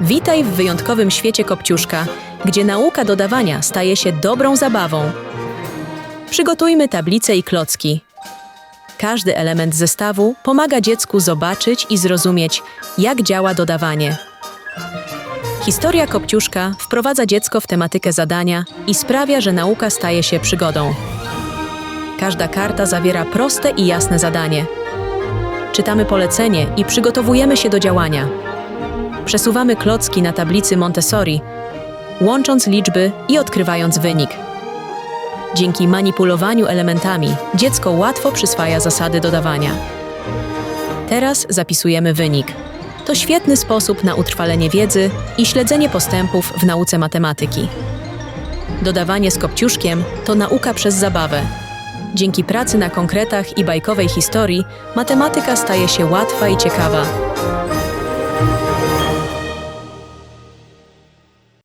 Witaj w wyjątkowym świecie Kopciuszka, gdzie nauka dodawania staje się dobrą zabawą. Przygotujmy tablice i klocki. Każdy element zestawu pomaga dziecku zobaczyć i zrozumieć, jak działa dodawanie. Historia Kopciuszka wprowadza dziecko w tematykę zadania i sprawia, że nauka staje się przygodą. Każda karta zawiera proste i jasne zadanie. Czytamy polecenie i przygotowujemy się do działania. Przesuwamy klocki na tablicy Montessori, łącząc liczby i odkrywając wynik. Dzięki manipulowaniu elementami dziecko łatwo przyswaja zasady dodawania. Teraz zapisujemy wynik. To świetny sposób na utrwalenie wiedzy i śledzenie postępów w nauce matematyki. Dodawanie z kopciuszkiem to nauka przez zabawę. Dzięki pracy na konkretach i bajkowej historii matematyka staje się łatwa i ciekawa.